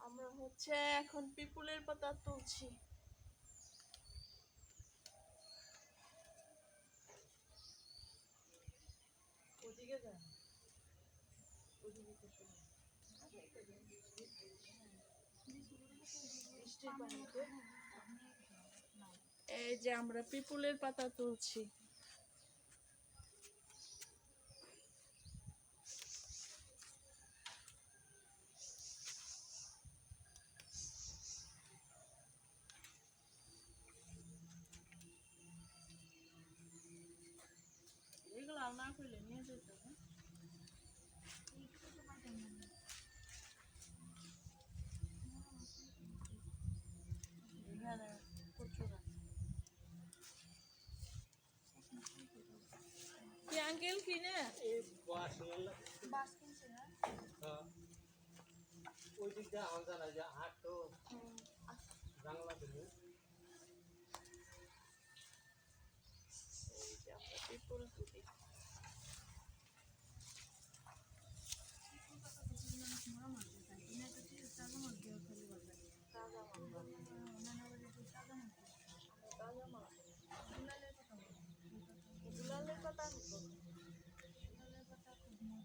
আমরা হচ্ছে এখন পিপুলের পাতা তুলছি। ওদিকে যা ওদিকে এই যে আমরা পিপুলের পাতা তুলছি। না করলে নিয়ে যেতে। কি আঙ্কেল কিনে বাস কিনছে না ওই দিক দিয়ে আমার জানা হাট তো বাংলা থেকে এই যে আমরা পিপুল তুলি তাজা মাল তাজা মাল গুলালের পাতা আনব পাতাটা কেমন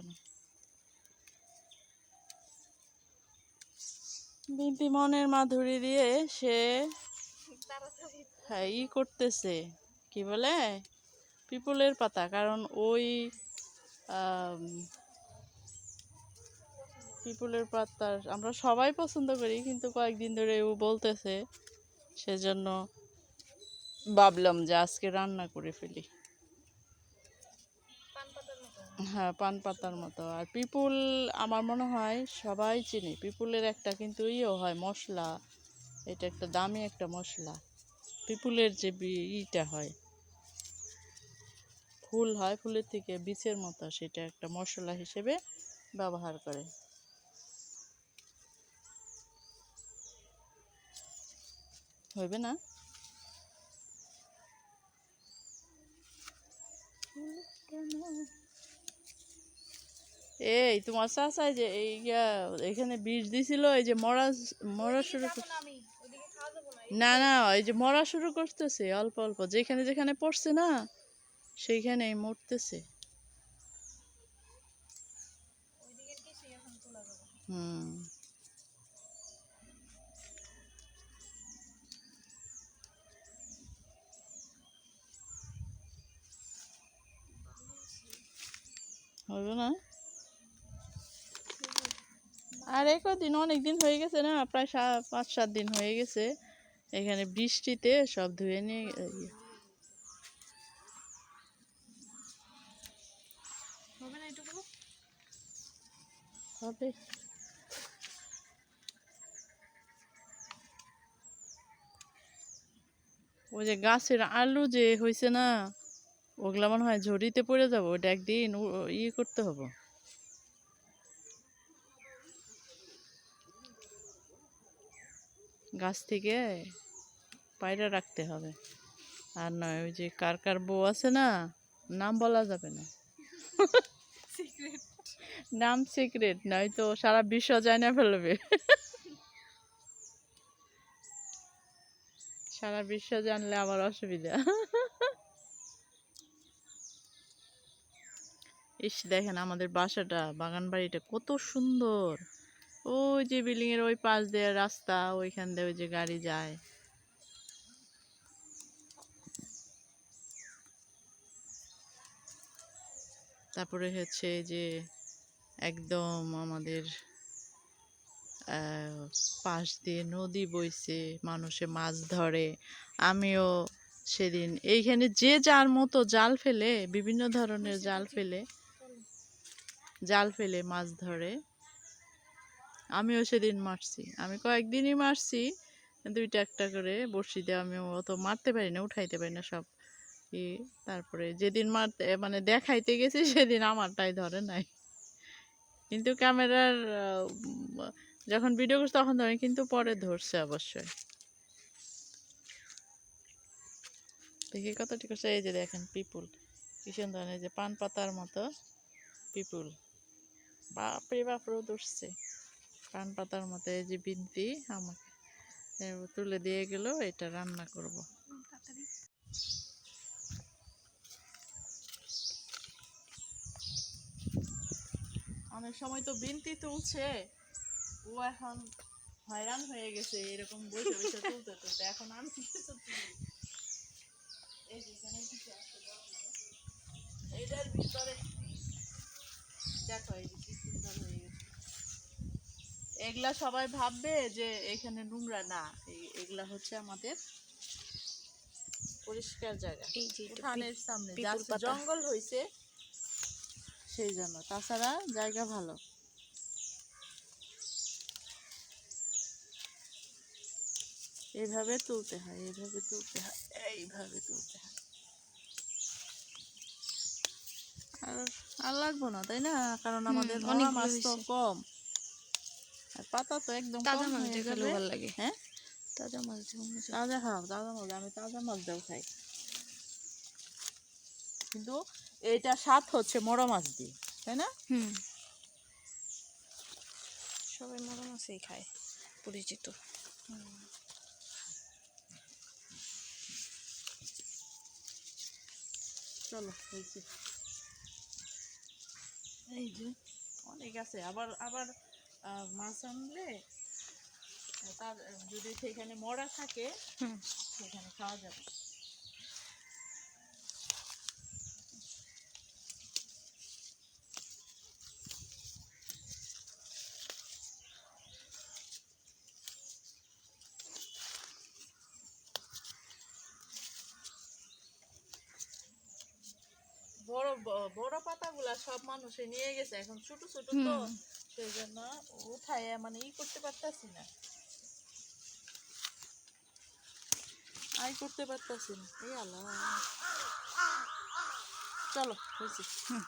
সুন্দর বিম্পি মনের মাধুরী দিয়ে সে হ্যাঁ ই করতেছে। কি বলে? পিপলের পাতা। কারণ ওই পিপলের পাতার আমরা সবাই পছন্দ করি, কিন্তু কয়েকদিন ধরে ও বলতেছে, সেজন্য ভাবলাম যে আজকে রান্না করে ফেলি। হ্যাঁ পান পাতার মতো। আর পিপুল আমার মনে হয় সবাই চিনি। পিপুলের একটা কিন্তু ইয়েও হয়, মশলা। এটা একটা দামি একটা মশলা। পিপুলের যে ইটা হয়। ফুল হয়, ফুলের থেকে বীজের মতো সেটা একটা মশলা হিসেবে ব্যবহার করে। হইবে না? এই তোমার চাচাই যে এই এখানে বীজ দিছিল এই যে মরা মরা শুরু না না এই যে। মরা শুরু করতেছে অল্প অল্প যেখানে যেখানে পড়ছে না সেইখানে মরতেছে। হুম হবে না আর কদিন অনেক দিন হয়ে গেছে না প্রায় পাঁচ সাত দিন হয়ে গেছে। এখানে বৃষ্টিতে সব ধুয়ে নিয়ে। হবে ওই যে গাছের আলু যে হয়েছে না ওগুলা মনে হয় ঝড়িতে পড়ে যাব ওটা একদিন ইয়ে করতে হবে। গাছ থেকে পায়রা রাখতে হবে। আর নয়, ওই যে কার কার বউ আছে না, নাম বলা যাবে না। নাম সিক্রেট নয়তো সারা বিশ্ব যায় না ফেলবে। সারা বিশ্ব জানলে আমার অসুবিধা। ইস, দেখেন আমাদের বাসাটা বাগান বাড়িটা কত সুন্দর। ওই যে বিল্ডিং এর ওই পাশ দিয়ে রাস্তা ওইখান দিয়ে ওই যে গাড়ি যায়। তারপরে হচ্ছে যে একদম আমাদের আহ, পাশ দিয়ে নদী বইছে মানুষে মাছ ধরে। আমিও সেদিন এইখানে যে যার মতো জাল ফেলে বিভিন্ন ধরনের জাল ফেলে জাল ফেলে মাছ ধরে। আমিও সেদিন মারছি। আমি কয়েকদিনই মারছি, দুইটা একটা করে বড়শি দিয়ে আমি অত মারতে পারি না, উঠাইতে পারি না সব। ই তারপরে যেদিন মারতে মানে দেখাইতে গেছি, সেদিন আমারটাই ধরে নাই। কিন্তু ক্যামেরার যখন ভিডিও করছে তখন ধরে, কিন্তু পরে ধরছে অবশ্যই। দেখি কত করছে, এই যে দেখেন পিপুল। কি সুন্দর এই যে পান পাতার মতো পিপুল। বাপরে বাপ উঠছে। পান পাতার মতো এই যে বিনতি আমাকে তুলে দিয়ে গেল, এটা রান্না করব। অনেক সময় তো বিনতি তুলছে ও এখন হয়রান হয়ে গেছে, এরকম বসে বসে তুলতে তুলতে। এখন আমি কিছু তুলি। এইটার ভিতরে দেখো এই কি সুন্দর হয়ে এগুলা সবাই ভাববে যে এখানে নোংরা। না এগুলা হচ্ছে আমাদের পরিষ্কার জায়গা। এই যে উঠানের সামনে পিপুল জাস্ট পাতা। জঙ্গল হয়েছে সেই জন্য। তাছাড়া জায়গা ভালো। এইভাবে তুলতে হয় এইভাবে তুলতে হয় এইভাবে তুলতে হয়। আর আর লাগবো না তাই না? কারণ আমাদের মরা মাছ তো কম। পাতা তো একদম তাজা মাছ হয়ে খেলে ভালো লাগে। হ্যাঁ? তাজা মাছ। তাজা খাও তাজা মাছ আমি তাজা মাছ দেও খাই। কিন্তু এটা স্বাদ হচ্ছে মরা মাছ দিয়ে তাই না? হুম। সবাই মরা মাছই খায় পরিচিত। চলো এই যে অনেক আছে। আবার আবার মাছ আনলে তার যদি সেখানে মরা থাকে সেখানে খাওয়া যাবে। বড় বড় পাতাগুলা সব মানুষে নিয়ে গেছে। এখন ছোট ছোট তো। সেই জন্য উঠায় মানে ই করতে পারতাছি না। আই করতে পারতাছি না। এই আল্লাহ। চলো হয়েছে হুম।